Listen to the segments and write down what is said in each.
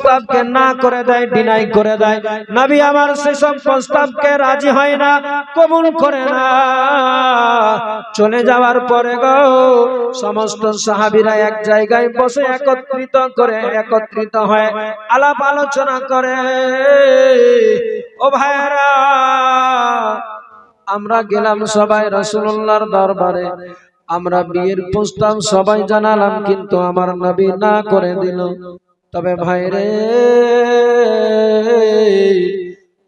প্রস্তাবকে না করে দেয় ডিনাই করে দেয়। নবী আমার সেসব প্রস্তাবকে রাজি হয় না, কবুল করে না। চলে যাওয়ার পরে গো, সমস্ত সাহাবীরা এক জায়গায় বসে একত্রিত করে, একত্রিত হয় আলাপ আলোচনা করে। ও ভাইরা আমরা গেলাম সবাই রাসূলুল্লাহর দরবারে। আমরা বিয়ের প্রস্তাব সবাই জানালাম, কিন্তু আমার নবী না করে দিল। তবে ভাই রে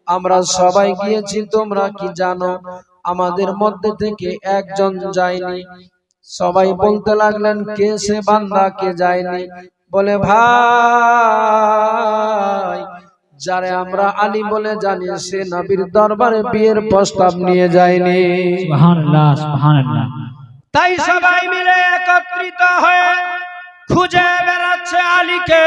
আমরা সবাই গিয়েছি তোমরা কি জানো? আমাদের মধ্যে থেকে একজন যায়নি। সবাই বলতে লাগলেন কে সে বান্দা কে যায়নি? বলে ভাই যারে আমরা আলী বলে জানি সে নবীর দরবারে বিয়ের প্রস্তাব নিয়ে যায়নি। সুবহানাল্লাহ সুবহানাল্লাহ। তাই সবাই মিলে একত্রিত হয়ে খুঁজে বেড়াচ্ছে আলীকে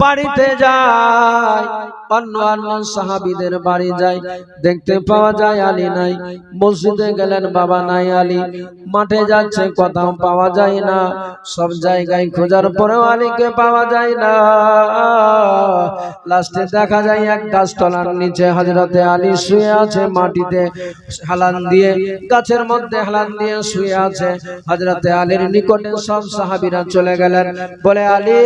বাড়িতে যায় অন্য অন্য সাহাবিদের বাড়ি যায়। দেখতে পাওয়া যায় আলী নাই, মসজিদে গেলেন বাবা নাই আলী। মাঠে যাচ্ছে, কোথাও পাওয়া যায় না। সব জায়গায় খোঁজার পরেও আলীকে পাওয়া যায় না। লাস্টে দেখা যায় এক গাছতলার নিচে হজরতে আলী শুয়ে আছে মাটিতে, হালান দিয়ে, গাছের মধ্যে হালান দিয়ে শুয়ে আছে। হজরতে আলীর নিকটে সব সাহাবিরা চলে গেলেন। বলে, আলী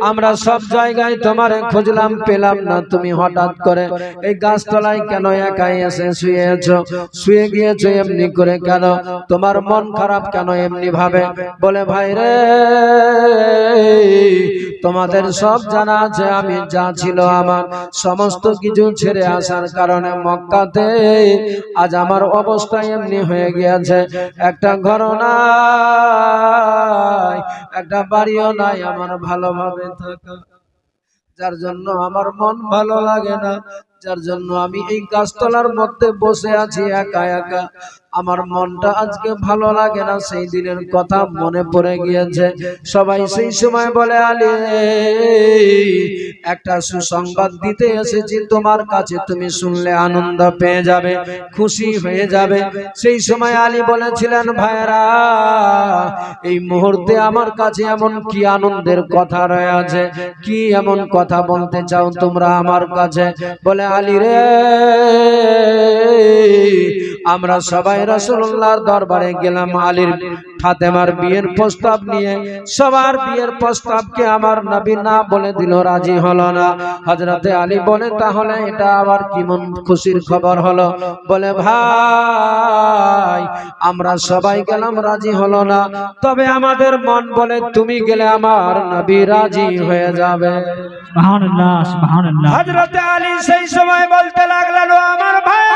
আমরা সব জায়গায় তোমারে খুঁজলাম, পেলাম না। তুমি হঠাৎ করে এই গাছতলায় কেন একাই এসে শুয়েছ? শুয়ে গিয়েছো এমনি করে কেন? তোমার মন খারাপ কেন এমনি ভাবে বলে ভাই রে তোমাদের সব জানা আছে, আমি যা ছিল আমার, সমস্ত কিছু ছেড়ে আসার কারণে মক্কাতে আজ আমার অবস্থা এমনি হয়ে গিয়েছে। একটা ঘর নাই, একটা বাড়িও নাই, আমার ভালোভাবে থাকা। যার জন্য আমার মন ভালো লাগে না, যার জন্য আমি এই গাছতলার মধ্যে বসে আছি একা একা। আমার মনটা আজকে ভালো লাগে না, সেই দিনের কথা মনে পড়ে গিয়েছে। সবাই সেই সময় বলে, আলী, একটা সুসংবাদ দিতে এসেছি তোমার কাছে, তুমি শুনলে আনন্দ পেয়ে যাবে, খুশি হয়ে যাবে। সেই সময় আলী বলেছিলেন ভাইরা এই মুহূর্তে আমার কাছে এমন কি আনন্দের কথা রয়েছে? কি এমন কথা বলতে চাও তোমরা আমার কাছে? বলে, আলী রে আমরা সবাই রাসূলুল্লাহর দরবারে গেলাম আলীর ফাতেমার বিয়ের প্রস্তাব নিয়ে। সবার বিয়ের প্রস্তাবকে আমার নবী না বলে দিল রাজি হলো না। হযরতে আলী বলে তাহলে এটা আবার কেমন খুশির খবর হলো? বলে ভাই আমরা সবাই গেলাম রাজি হলো না। তবে আমাদের মন বলে তুমি গেলে আমার নবী রাজি হয়ে যাবে। হজরতে আলী সেই সময় বলতে লাগলেন আমার ভাইরা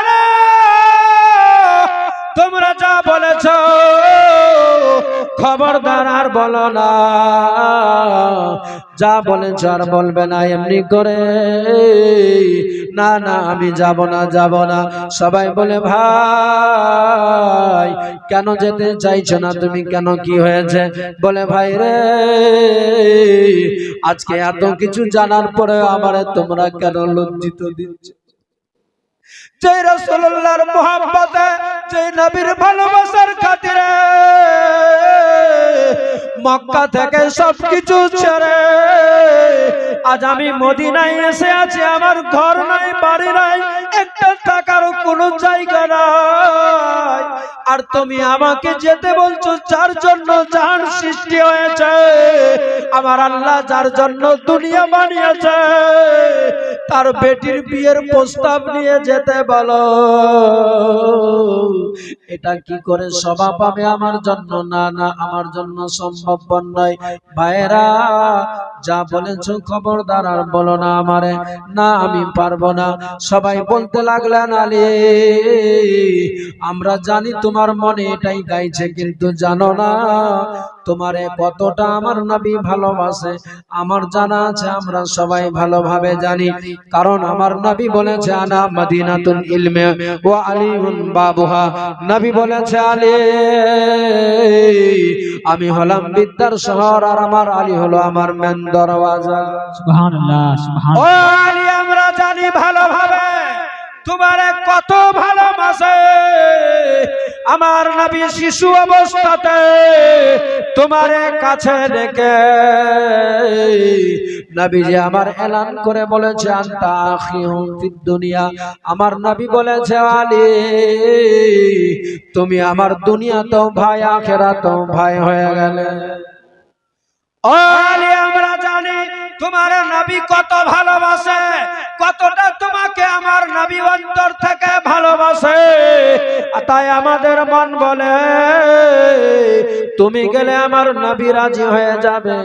তোমরা যা বলেছ, খবরদার আর বলো না। যা বলেছ আর বলবে না এমনি করে। না না, আমি যাব না যাব না। সবাই বলে, ভাই, কেন যেতে চাইছো না? তুমি কেন কি হয়েছে? বলে, ভাই রে, আজকে এত কিছু জানার পরে আমারে তোমরা কেন লজ্জিত দিচ্ছ? যে রসুল্লাহর মোহাম্মতে যে নবীর ভালোবাসার খাতিরে মক্কা থেকে সবকিছু ছেড়ে আজ আমি মদিনায় এসে আছি, আমার ঘর নাই, বাড়ি নাই, একটা টাকার কোনো জায়গা নাই। আর তুমি আমাকে যেতে বলছো, যার জন্য জাহান সৃষ্টি হয়েছে, আমার আল্লাহ যার জন্য দুনিয়া বানিয়েছে। তার বেটির বিয়ের প্রস্তাব নিয়ে যেতে বলো। এটা কি করে সভা পাবে আমার জন্য? না না, আমার জন্য সম্ভব নয়। ভাইরা যা বলেছ খবরদার আর বলো না আমারে। না, আমি পারব না। সবাই বলতে লাগলেন, আলী, আমরা জানি তোমার মনে এটাই গাইছে, কিন্তু জানো না তোমারে কতটা আমার নবী ভালোবাসে আমার জানা আছে আমরা সবাই ভালোভাবে জানি। কারণ আমার নবী বলেছে আনা মদিনাতুল ইলমে ও আলিউন বাবুহা। নবী বলেছে আলী আমি হলাম বিদ্যার শহর আর আমার আলী হলো আমার মেন দরওয়াজা। সুবহানাল্লাহ ও সুবহানাল্লাহ আলী আমরা জানি ভালোভাবে। তোমারে কত ভালোবাসে। আমার নবী শিশু অবস্থাতে তোমার কাছে রেখে নবী যে আমার এলান করে বলেছে, আন্তা আখিহুম ফিদ দুনিয়া। আমার নবী বলেছে, আলী, তুমি আমার দুনিয়া তো ভাই আখেরাতেও ভাই হয়ে গেলে। আলী, আমরা জানি তোমার নবী কত ভালোবাসে, কতটা তোমাকে আমার নবী অন্তর থেকে ভালোবাসে। তাই আমাদের মন বলে, তুমি গেলে আমার নবী রাজি হয়ে যাবে।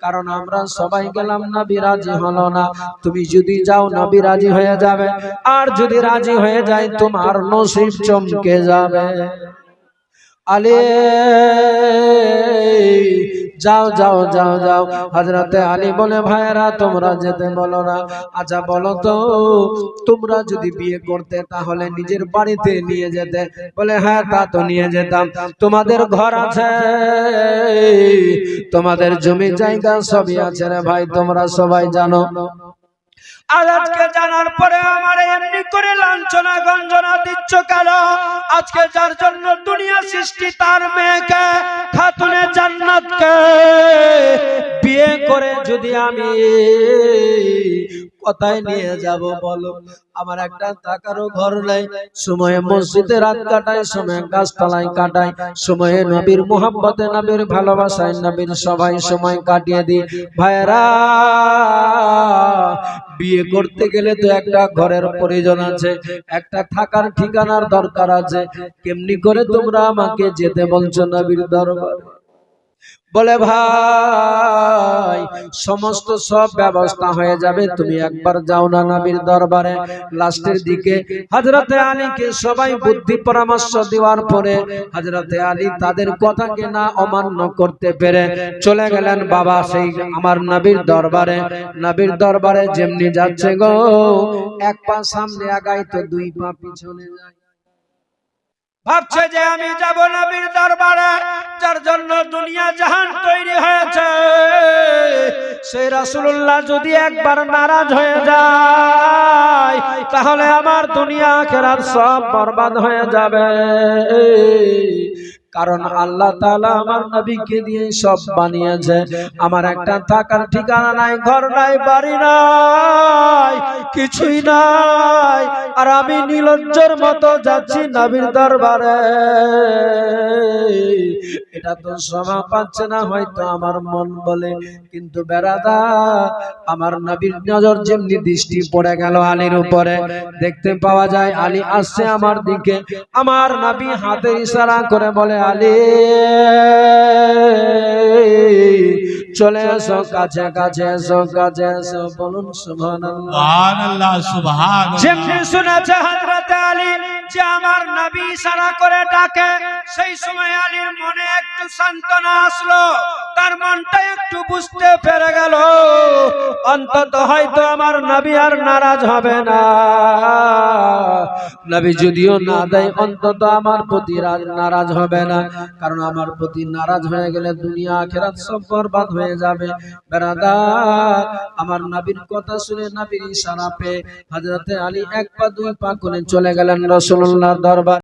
কারণ আমরা সবাই গেলাম নবী রাজি হলো না। তুমি যদি যাও নবী রাজি হয়ে যাবে। আর যদি রাজি হয়ে যায়, তোমার নসিব চমকে যাবে। আলে যাও যাও যাও যাও হজরতে আলী বলে ভাইয়েরা তোমরা যেতে বলো না। আচ্ছা বলো তো তোমরা যদি বিয়ে করতে তাহলে নিজের বাড়িতে নিয়ে যেতে। বলে হ্যাঁ তা তো নিয়ে যেতাম। তোমাদের ঘর আছে। তোমাদের জমি জায়গা সবই আছে রে ভাই তোমরা সবাই জানো। আর আজকে জানার পরে আমার এমনি করে লাঞ্ছনা গঞ্জনা দিচ্ছ কেন? আজকে যার জন্য দুনিয়া সৃষ্টি তার মেয়েকে, খাতুনে জান্নাতকে বিয়ে করে যদি আমি কোথায় নিয়ে যাব বলো। আমার একটা টাকারও ঘর নাই। সময়ে মসজিদে রাত কাটাই সময়ে গাছতলায় কাটাই। সময়ে নবীর মোহাম্মতে নবীর ভালোবাসায় নবীর সবাই সময় কাটিয়ে দিই। ভাইরা বিয়ে করতে গেলে তো একটা ঘরের প্রয়োজন আছে। একটা থাকার ঠিকানার দরকার আছে। কেমনি করে তোমরা আমাকে যেতে বলছো নবীর দরবার? বলে ভাই সমস্ত সব ব্যবস্থা হয়ে যাবে। তুমি একবার যাও না নবীর দরবারে। লাস্টের দিকে হজরতে আলীকে সবাই বুদ্ধি পরামর্শ দেওয়ার পরে হজরতে আলী তাদের কথাকে না অমান্য করতে পেরে চলে গেলেন, বাবা, সেই আমার নবীর দরবারে। নবীর দরবারে যেমনি যাচ্ছে গো, এক পা সামনে আগাই তো দুই পা পিছনে যায়। ভাবছে যে আমি যাব নবীর দরবারে, যার জন্য দুনিয়া জাহান তৈরি হয়েছে। সেই রাসূলুল্লাহ যদি একবার নারাজ হয়ে যায়, তাহলে আমার দুনিয়া আখেরাত সব বরবাদ হয়ে যাবে। কারণ আল্লাহ তাআলা আমার নবীকে দিয়ে সব বানিয়েছে। আমার একটা থাকার ঠিকানা নাই, ঘর নাই, বাড়ি নাই। কিছুই নাই। আর আমি নীলজ্জর মতো যাচ্ছি নবীর দরবারে। এটা তো সময় পাচ্ছে না, হয়তো আমার মন বলে। কিন্তু বেড়াদা, আমার নবীর নজর যেমনি দৃষ্টি পড়ে গেল আলীর উপরে, দেখতে পাওয়া যায় আলী আসছে আমার দিকে। আমার নবী হাতে ইশারা করে বলে, আলী চলে এসো কাছে কাছে এসো কাছে এসো বলুন সুবহানাল্লাহ। সুবহানাল্লাহ সুবহানাল্লাহ। যেমনি শুনেছে হযরত আলী যে আমার নবী ইশারা করে ডাকে, সেই সময় আলীর মনে একটু সান্ত্বনা আসলো। তার মনটা একটু বুঝতে পেরে গেল, অন্তত হয়তো আমার নবী আর নারাজ হবে না। নবী যদিও না দেয়, অন্তত আমার প্রতি নারাজ হবে না। কারণ আমার প্রতি নারাজ হয়ে গেলে দুনিয়া, আখেরাত সব বরবাদ হয়ে যাবে। বেরাদার আমার নবীর কথা শুনে নবীর ইশারা পেয়ে হযরতে আলী এক পা, দুই পা করে চলে গেলেন রাসূলুল্লাহর দরবার।